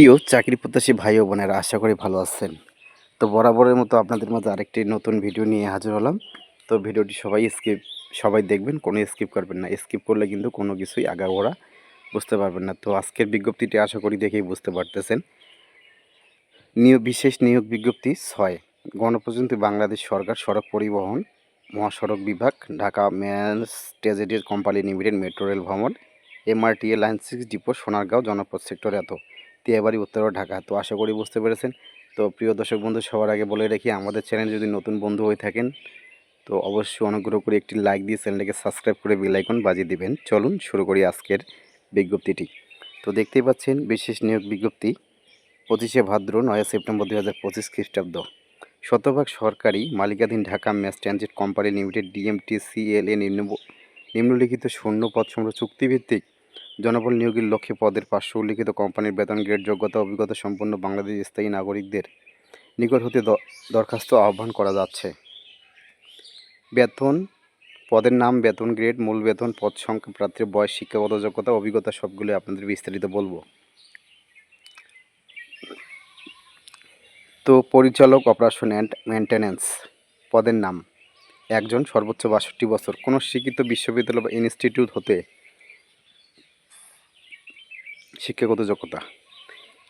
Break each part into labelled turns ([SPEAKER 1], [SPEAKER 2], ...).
[SPEAKER 1] প্রিয় চাকরি প্রত্যাশী ভাই ও বোনেরা, আশা করি ভালো আছেন। তো বরাবরের মতো আপনাদের মধ্যে আরেকটি নতুন ভিডিও নিয়ে হাজির হলাম। তো ভিডিওটি সবাই স্কিপ, সবাই দেখবেন, কোনো স্কিপ করবেন না। স্কিপ করলে কিন্তু কোনো কিছুই আগাগোড়া বুঝতে পারবেন না। তো আজকের বিজ্ঞপ্তিটি আশা করি দেখেই বুঝতে পারতেছেন। নিয়োগ, বিশেষ নিয়োগ বিজ্ঞপ্তি ছয়। গণপ্রজাতন্ত্রী বাংলাদেশ সরকার সড়ক পরিবহন, মহাসড়ক বিভাগ, ঢাকা ম্যানস ট্রেজেডির কোম্পানি লিমিটেড মেট্রো রেল ভ্রমণ, MRTA line six depot, Sonargaon জনপদ সেক্টর। এত তিয়াবাড়ি উত্তর ঢাকা। তো আশা করি বুঝতে পেরেছেন। তো প্রিয় দর্শক বন্ধু, সবার আগে বলে রাখি, আমাদের চ্যানেল যদি নতুন বন্ধু হয়ে থাকেন, তো অবশ্যই অনুগ্রহ করে একটি লাইক দিয়ে চ্যানেলটাকে সাবস্ক্রাইব করে বেল আইকন বাজিয়ে দিবেন। চলুন শুরু করি আজকের বিজ্ঞপ্তিটি। তো দেখতেই পাচ্ছেন, বিশেষ নিয়োগ বিজ্ঞপ্তি, পঁচিশে ভাদ্র, নয় সেপ্টেম্বর দুই হাজার পঁচিশ খ্রিস্টাব্দ। শতভাগ সরকারি মালিকাধীন Dhaka mass transit company limited DMT CLA নিম্ন নিম্নলিখিত শূন্য পদ সংগ্রহ চুক্তিভিত্তিক জনবল নিয়োগের লক্ষ্যে পদের পার্শ্ব উল্লিখিত কোম্পানির বেতন গ্রেড, যোগ্যতা, অভিজ্ঞতা সম্পন্ন বাংলাদেশ স্থায়ী নাগরিকদের নিকট হতে দরখাস্ত আহ্বান করা যাচ্ছে। বেতন, পদের নাম, বেতন গ্রেড, মূল বেতন, পদ সংখ্যা, প্রার্থীর বয়স, শিক্ষাগত যোগ্যতা, অভিজ্ঞতা সবগুলো আপনাদের বিস্তারিত বলব। তো পরিচালক অপারেশন অ্যান্ড মেনটেন্যান্স পদের নাম। একজন সর্বোচ্চ বাষট্টি বছর। কোনো শিক্ষিত বিশ্ববিদ্যালয় বা ইনস্টিটিউট হতে শিক্ষাগত যোগ্যতা।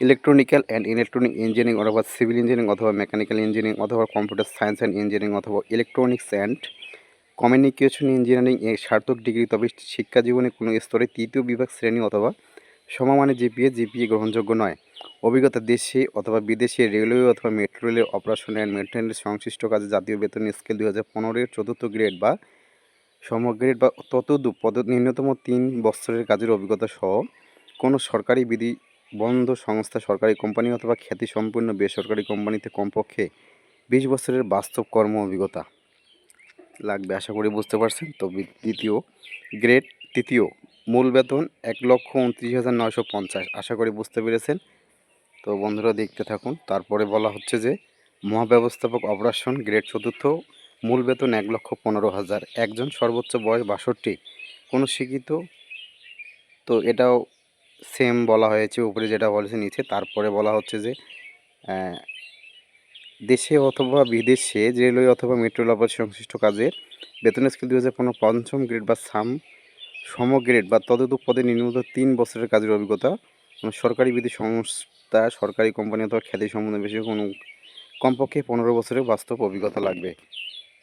[SPEAKER 1] ইলেকট্রনিক্যাল অ্যান্ড ইলেকট্রনিক ইঞ্জিনিয়ারিং অথবা সিভিল ইঞ্জিনিয়ারিং অথবা মেকানিক্যাল ইঞ্জিনিয়ারিং অথবা কম্পিউটার সায়েন্স অ্যান্ড ইঞ্জিনিয়ারিং অথবা ইলেকট্রনিক্স অ্যান্ড কমিউনিকেশন ইঞ্জিনিয়ারিং এ সার্থক ডিগ্রি, তবে শিক্ষা জীবনে কোনো স্তরে তৃতীয় বিভাগ শ্রেণি অথবা সমমানের জিপিএ জিপিএ গ্রহণযোগ্য নয়। অভিজ্ঞতা দেশে অথবা বিদেশে রেলওয়ে অথবা মেট্রো রেলের অপারেশন অ্যান্ড মেনটেন্যান্স সংশ্লিষ্ট কাজে জাতীয় বেতন স্কেল দুই হাজার পনেরোর চতুর্থ গ্রেড বা সমগ্রেড বা ততদূপ পদ ন্যূনতম তিন বছরের কাজের অভিজ্ঞতা সহ কোনো সরকারি বিধি বন্ধ সংস্থা, সরকারি কোম্পানি অথবা খ্যাতিসম্পন্ন বেসরকারি কোম্পানিতে কমপক্ষে বিশ বছরের বাস্তব কর্ম অভিজ্ঞতা লাগবে, আশা করি বুঝতে পারছেন। তো দ্বিতীয় গ্রেড, তৃতীয় মূল বেতন এক লক্ষ উনত্রিশ হাজার নয়শো পঞ্চাশ, আশা করি বুঝতে পেরেছেন। তো বন্ধুরা দেখতে থাকুন, তারপরে বলা হচ্ছে যে মহাব্যবস্থাপক অপারেশন গ্রেড চতুর্থ, মূল বেতন এক লক্ষ পনেরো হাজার, একজন সর্বোচ্চ বয়স বাষট্টি, কোনো শিক্ষিত, তো এটাও সেম বলা হয়েছে, উপরে যেটা বলেছে নিচে, তারপরে বলা হচ্ছে যে দেশে অথবা বিদেশে রেলওয়ে অথবা মেট্রো অপারেশন সংশ্লিষ্ট কাজের বেতন স্কেল হাজার পনেরো পঞ্চম গ্রেড বা সাম সম গ্রেড বা তদুপ পদে নিম্নত তিন বছরের কাজের অভিজ্ঞতা কোনো সরকারি বিধি সংস্থা, সরকারি কোম্পানি অথবা খ্যাতি সম্বন্ধে বেশি কোনো কমপক্ষে পনেরো বছরের বাস্তব অভিজ্ঞতা লাগবে।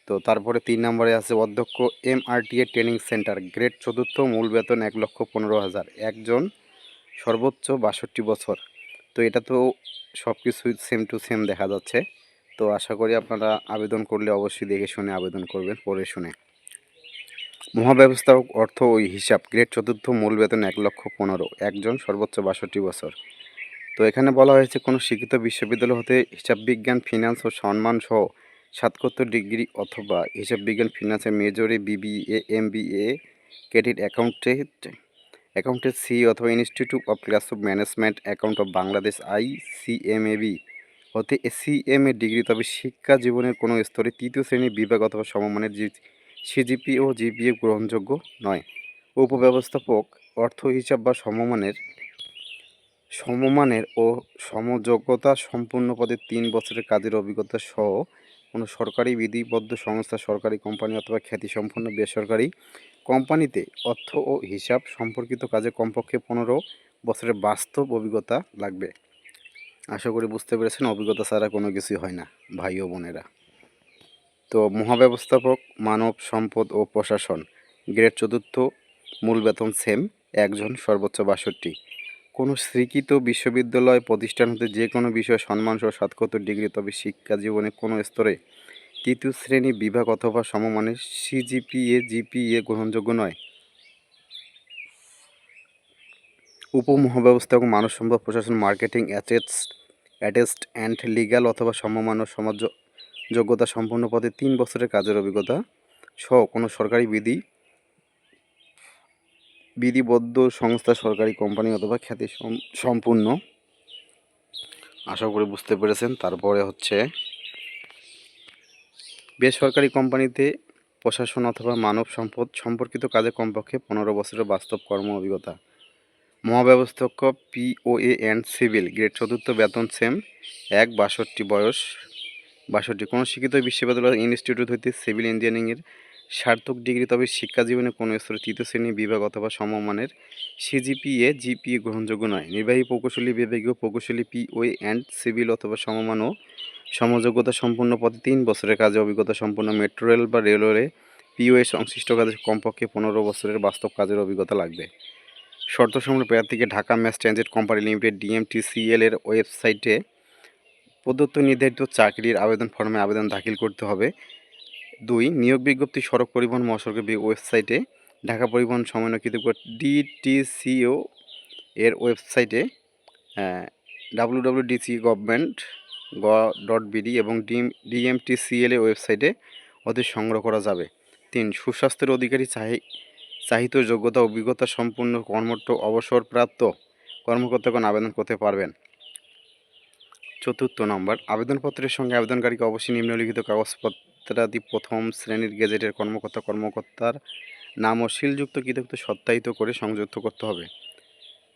[SPEAKER 1] তো তারপরে তিন নম্বরে আছে, অধ্যক্ষ এম ট্রেনিং সেন্টার গ্রেড চতুর্থ, মূল বেতন এক লক্ষ পনেরো হাজার। একজন সর্বোচ্চ বাষট্টি বছর। তো এটা তো সব কিছুই সেম টু সেম দেখা যাচ্ছে। তো আশা করি আপনারা আবেদন করলে অবশ্যই দেখে শুনে আবেদন করবেন, পড়ে শুনে। মহাব্যবস্থাপক অর্থ ওই হিসাব, গ্রেড চতুর্থ, মূল বেতন এক লক্ষ পনেরো, একজন সর্বোচ্চ বাষট্টি বছর। তো এখানে বলা হয়েছে, কোনো শিক্ষিত বিশ্ববিদ্যালয় হতে হিসাব বিজ্ঞান ফিনান্স ও সম্মান সহ সাতকোত্তর ডিগ্রি অথবা হিসাব বিজ্ঞান ফিনান্সে মেজরে BBA M B A credit accountant accountant C অথবা institute of class of management account of Bangladesh, I C M A B. হতে সি এম এ ডিগ্রি, তবে শিক্ষা জীবনের কোনো স্তরে তৃতীয় শ্রেণির বিভাগ অথবা সমমানের জি সিজিপি ও জিপিএ গ্রহণযোগ্য নয়। উপব্যবস্থাপক, অর্থ হিসাব বা সমমানের সমমানের ও সমযোগ্যতা সম্পূর্ণ পদে তিন বছরের কাজের অভিজ্ঞতা সহ কোনো সরকারি বিধিবদ্ধ সংস্থা, সরকারি কোম্পানি অথবা খ্যাতিসম্পন্ন বেসরকারি কোম্পানিতে অর্থ ও হিসাব সম্পর্কিত কাজে কমপক্ষে পনেরো বছরের বাস্তব অভিজ্ঞতা লাগবে। আশা করি বুঝতে পেরেছেন, অভিজ্ঞতা ছাড়া কোনো কিছুই হয় না, ভাই ও বোনেরা। তো মহাব্যবস্থাপক, মানব সম্পদ ও প্রশাসন, গ্রেড চতুর্থ, মূল বেতন সেম, একজন সর্বোচ্চ বাষট্টি। কোনো স্বীকৃত বিশ্ববিদ্যালয় প্রতিষ্ঠান হতে যে কোনো বিষয়ে সম্মানসহ সাতকোত্তর ডিগ্রি, তবে শিক্ষা জীবনে কোনো স্তরে তৃতীয় শ্রেণি বিভাগ অথবা সমমানের সিজিপিএ, জিপিএ গ্রহণযোগ্য নয়। উপমহাব্যবস্থাপক, মানব সম্পদ প্রশাসন, marketing attest attest and legal অথবা সমমান ও সমাজ যোগ্যতা সম্পন্ন পদে তিন বছরের কাজের অভিজ্ঞতা সহ কোনো সরকারি বিধি বিধিবদ্ধ সংস্থা, সরকারি কোম্পানি অথবা খ্যাতি সম্পূর্ণ। আশা করি বুঝতে পেরেছেন। তারপরে হচ্ছে, বেসরকারি কোম্পানিতে প্রশাসন অথবা মানব সম্পদ সম্পর্কিত কাজে কমপক্ষে পনেরো বছরের বাস্তব কর্ম অভিজ্ঞতা। মহাব্যবস্থাপক পিওএ অ্যান্ড সিভিল, গ্রেড চতুর্থ বেতন সেম, এক বাষট্টি বয়স। বাষট্টি, কোনো শিক্ষিত বিশ্ববিদ্যালয় ইনস্টিটিউট হইতে সিভিল ইঞ্জিনিয়ারিংয়ের সার্থক ডিগ্রি, তবে শিক্ষা জীবনে কোনো স্তরে তৃতীয় শ্রেণি বিভাগ অথবা সমমানের সিজিপিএ, জিপিএ গ্রহণযোগ্য নয়। নির্বাহী প্রকৌশলী, বিভাগীয় প্রকৌশলী, পিওএ অ্যান্ড সিভিল অথবা সমমান ও সমযোগ্যতা সম্পন্ন পদে তিন বছরের কাজে অভিজ্ঞতা সম্পন্ন মেট্রো রেল বা রেলওয়ে পিওএ সংশ্লিষ্ট কাজে কমপক্ষে পনেরো বছরের বাস্তব কাজের অভিজ্ঞতা লাগবে। শর্ত সমূহ প্রার্থীকে Dhaka mass transit company limited DMTCL এর ওয়েবসাইটে প্রদত্ত নির্ধারিত চাকরির আবেদন ফর্মে আবেদন দাখিল করতে হবে। দুই, নিয়োগ বিজ্ঞপ্তি সড়ক পরিবহন মহাসড়কের ওয়েবসাইটে, ঢাকা পরিবহন সমন্বয় সমন্বয়কৃত ডিটিসিও এর ওয়েবসাইটে ডাব্লিউ ডাব্লিউ ডিসি গভর্নমেন্ট গ ডট বিডি এবং ডিএম ডিএমটিসিএল এর ওয়েবসাইটে ওদের সংগ্রহ করা যাবে। তিন, সুস্বাস্থ্যের অধিকারী চাহি চাহিত যোগ্যতা, অভিজ্ঞতা সম্পূর্ণ কর্মঠ, অবসরপ্রাপ্ত কর্মকর্তাগণ আবেদন করতে পারবেন। চতুর্থ নম্বর, আবেদনপত্রের সঙ্গে আবেদনকারীকে অবশ্যই নিম্নলিখিত কাগজপত্রাদি প্রথম শ্রেণির গেজেটের কর্মকর্তা, কর্মকর্তার নাম ও শিলযুক্ত কৃতজ্ঞ সত্যায়িত করে সংযুক্ত করতে হবে।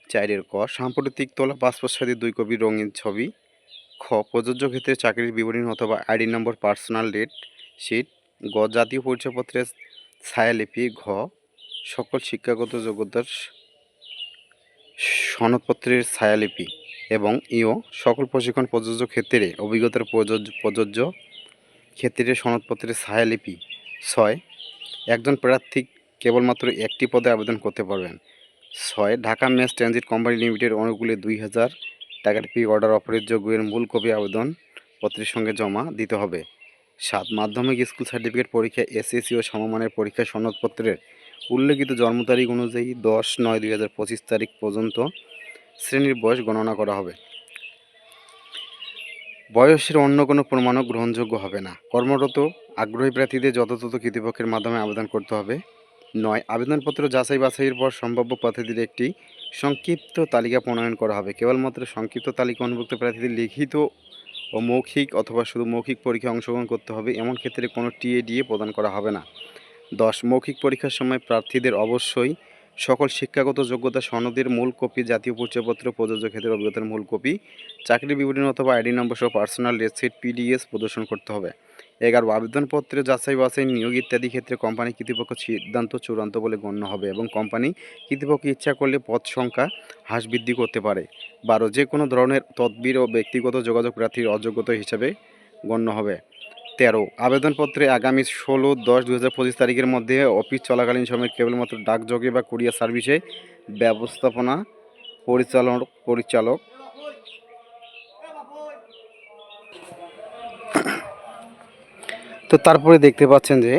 [SPEAKER 1] চাইরের ক, সাম্প্রতিক তোলা পাসপোর্ট সাথে দুই কপি রঙিন ছবি। খ, প্রযোজ্য ক্ষেত্রে চাকরির বিবরণী অথবা ID number, personal date sheet. গ, জাতীয় পরিচয়পত্রের ছায়ালিপি। ঘ, সকল শিক্ষাগত যোগ্যতার সনদপত্রের ছায়ালিপি এবং ইও, সকল প্রশিক্ষণ প্রযোজ্য ক্ষেত্রে অভিজ্ঞতার প্রযোজ্য প্রযোজ্য ক্ষেত্রে সনদপত্রের ছায়ালিপি ছয়। একজন প্রার্থী কেবলমাত্র একটি পদে আবেদন করতে পারবেন। ছয়, Dhaka mass transit company limited অনুকূলে দুই হাজার টাকার পি অর্ডার অফারের যোগ্যের মূল কপি আবেদন পত্রের সঙ্গে জমা দিতে হবে। সাত, মাধ্যমিক স্কুল সার্টিফিকেট পরীক্ষা এসএসসি ও সমমানের পরীক্ষা সনদপত্রের উল্লেখিত জন্ম তারিখ অনুযায়ী দশ নয় দুই তারিখ পর্যন্ত শ্রেণির বয়স গণনা করা হবে। বয়সের অন্য কোনো প্রমাণও গ্রহণযোগ্য হবে না। কর্মরত, আগ্রহী প্রার্থীদের যথাযথ কর্তৃপক্ষের মাধ্যমে আবেদন করতে হবে। নয়, আবেদনপত্র যাচাই বাছাইয়ের পর সম্ভাব্য প্রার্থীদের একটি সংক্ষিপ্ত তালিকা প্রণয়ন করা হবে। কেবলমাত্র সংক্ষিপ্ত তালিকা অনুভুক্ত প্রার্থীদের লিখিত ও মৌখিক অথবা শুধু মৌখিক পরীক্ষায় অংশগ্রহণ করতে হবে, এমন ক্ষেত্রে কোনো টিএডিএ প্রদান করা হবে না। দশ, মৌখিক পরীক্ষার সময় প্রার্থীদের অবশ্যই সকল শিক্ষাগত যোগ্যতা সনদের মূল কপি, জাতীয় পরিচয়পত্র, প্রযোজ্য ক্ষেত্রে অভিজ্ঞতার মূল কপি চাকরি বিবরণী অথবা আইডি নম্বর সহ পার্সোনাল রেসিট পিডিএস প্রদর্শন করতে হবে। এগারো, আবেদনপত্রে যাচাই, বাছাই, নিয়োগ ইত্যাদি ক্ষেত্রে কোম্পানি কর্তৃপক্ষ সিদ্ধান্ত চূড়ান্ত বলে গণ্য হবে এবং কোম্পানি কর্তৃপক্ষ ইচ্ছা করলে পদ সংখ্যা হ্রাস বৃদ্ধি করতে পারে। বারো, যে কোনো ধরনের তদবির ও ব্যক্তিগত যোগাযোগ প্রার্থীর অযোগ্যতা হিসাবে গণ্য হবে। তেরো। আবেদনপত্রে আগামী ষোলো দশ দু হাজার পঁচিশ তারিখের মধ্যে অফিস চলাকালীন সময়ে কেবলমাত্র ডাকযোগে বা কুরিয়ার সার্ভিসে ব্যবস্থাপনা পরিচালক পরিচালক তো তারপরে দেখতে পাচ্ছেন যে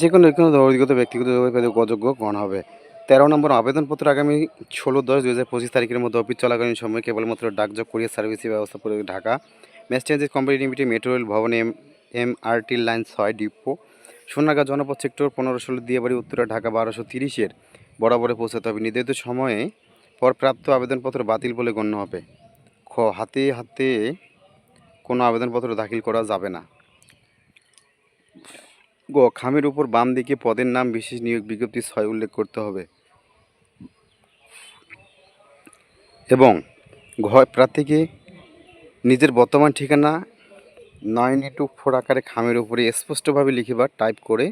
[SPEAKER 1] যে কোনো কোনো অভিজ্ঞতা, ব্যক্তিগত অযোগ্য গণ হবে। তেরো নম্বর, আবেদনপত্র আগামী ষোলো দশ দু হাজার পঁচিশ তারিখের মধ্যে অফিস চলাকালীন সময় কেবলমাত্র ডাকযোগ, কুরিয়ার সার্ভিসের ব্যবস্থা ঢাকা মেসচেঞ্জেস কোম্পানি লিমিটেড মেট্রো রেল ভবন M M R T line ছয় ডিপো। সোনাগা জনপদ সেক্টর পনেরো ষোলো দিয়াবাড়ি, উত্তরা, ঢাকা বারোশো তিরিশের বরাবরে পৌঁছাতে হবে। নির্ধারিত সময়ে পর প্রাপ্ত আবেদনপত্র বাতিল বলে গণ্য হবে। খ, হাতে হাতে কোনো আবেদনপত্র দাখিল করা যাবে না। গ, খামের উপর বাম দিকে পদের নাম বিশেষ নিয়োগ বিজ্ঞপ্তি ছয় উল্লেখ করতে হবে। এবং ঘ, প্রার্থীকে নিজের বর্তমান ঠিকানা নয়ন টু ফোর আকারে খামের উপরে স্পষ্টভাবে লিখে বা টাইপ করে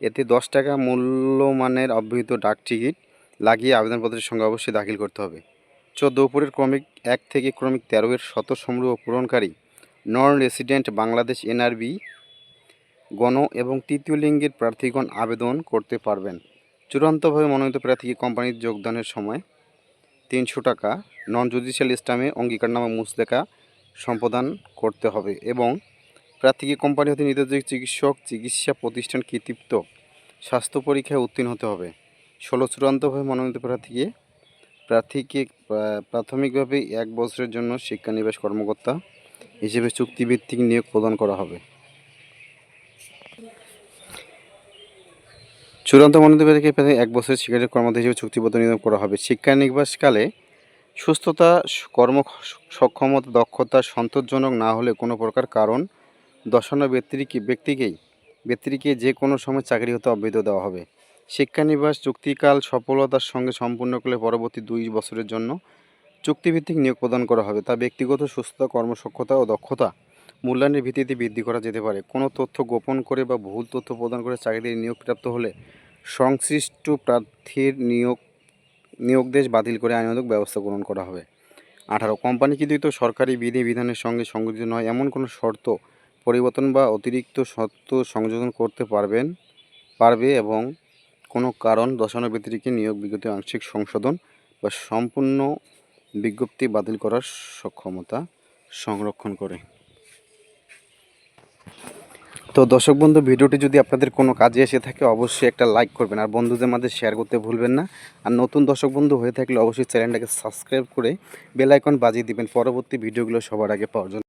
[SPEAKER 1] এতে দশ টাকা মূল্যমানের অব্যহিত ডাক টিকিট লাগিয়ে আবেদনপত্রের সঙ্গে অবশ্যই দাখিল করতে হবে। চোদ্দ উপরের ক্রমিক এক থেকে ক্রমিক তেরো এর শত সমূহ পূরণকারী নন রেসিডেন্ট বাংলাদেশ এনআরবি গণ এবং তৃতীয় লিঙ্গের প্রার্থীগণ আবেদন করতে পারবেন। চূড়ান্তভাবে মনোনীত প্রার্থীকে কোম্পানির যোগদানের সময় তিনশো টাকা নন জুডিশিয়াল স্টামে অঙ্গীকারনামা মুসলেখা সম্পাদন করতে হবে এবং প্রার্থীকে কোম্পানি হতে নির্ধারিত চিকিৎসক চিকিৎসা প্রতিষ্ঠান কৃতিত্ব স্বাস্থ্য পরীক্ষায় উত্তীর্ণ হতে হবে। ষোলো চূড়ান্তভাবে মনোনীত প্রার্থীকে প্রার্থীকে প্রাথমিকভাবে এক বছরের জন্য শিক্ষানিবাস কর্মকর্তা হিসেবে চুক্তিভিত্তিক নিয়োগ প্রদান করা হবে। চূড়ান্ত মনোনীত প্রার্থীকে এক বছরের শিক্ষার্থী কর্মকর্তা হিসেবে চুক্তিবদ্ধ নিয়োগ করা হবে। শিক্ষানিবাসকালে সুস্থতা কর্ম সক্ষমতা, দক্ষতা সন্তোষজনক না হলে কোনো প্রকার কারণ দর্শানো ব্যক্তিকে, ব্যক্তিকেই, ব্যক্তিকে যে কোনো সময় চাকরি হতে অব্যাহত দেওয়া হবে। শিক্ষানিবাস, চুক্তিকাল, সফলতার সঙ্গে সম্পূর্ণ করলে পরবর্তী দুই বছরের জন্য চুক্তিভিত্তিক নিয়োগ প্রদান করা হবে। তা ব্যক্তিগত সুস্থতা কর্মসক্ষতা ও দক্ষতা মূল্যায়নের ভিত্তিতে বৃদ্ধি করা যেতে পারে। কোনো তথ্য গোপন করে বা ভুল তথ্য প্রদান করে চাকরিতে নিয়োগপ্রাপ্ত হলে সংশ্লিষ্ট প্রার্থীর নিয়োগ নিয়োগদেশ বাতিল করে আইনানুগ ব্যবস্থা গ্রহণ করা হবে। আঠারো, কোম্পানি কোম্পানিকৃত সরকারি বিধি বিধানের সঙ্গে সংগঠিত নয়, এমন কোনো শর্ত, পরিবর্তন বা অতিরিক্ত শর্ত সংযোজন করতে পারবেন, পারবে এবং কোনো কারণ দর্শানোর ব্যতিরিক্ত নিয়োগ বিজ্ঞপ্তি আংশিক সংশোধন বা সম্পূর্ণ বিজ্ঞপ্তি বাতিল করার সক্ষমতা সংরক্ষণ করে। তো দর্শক বন্ধু, ভিডিওটি যদি আপনাদের কোনো কাজে এসে থাকে, অবশ্যই একটা লাইক করবেন আর বন্ধুদের মাঝে শেয়ার করতে ভুলবেন না। আর নতুন দর্শক বন্ধু হয়ে থাকলে অবশ্যই চ্যানেলটাকে সাবস্ক্রাইব করে বেল আইকন বাজিয়ে দিবেন। পরবর্তী ভিডিওগুলো সবার আগে পাওয়ার জন্য।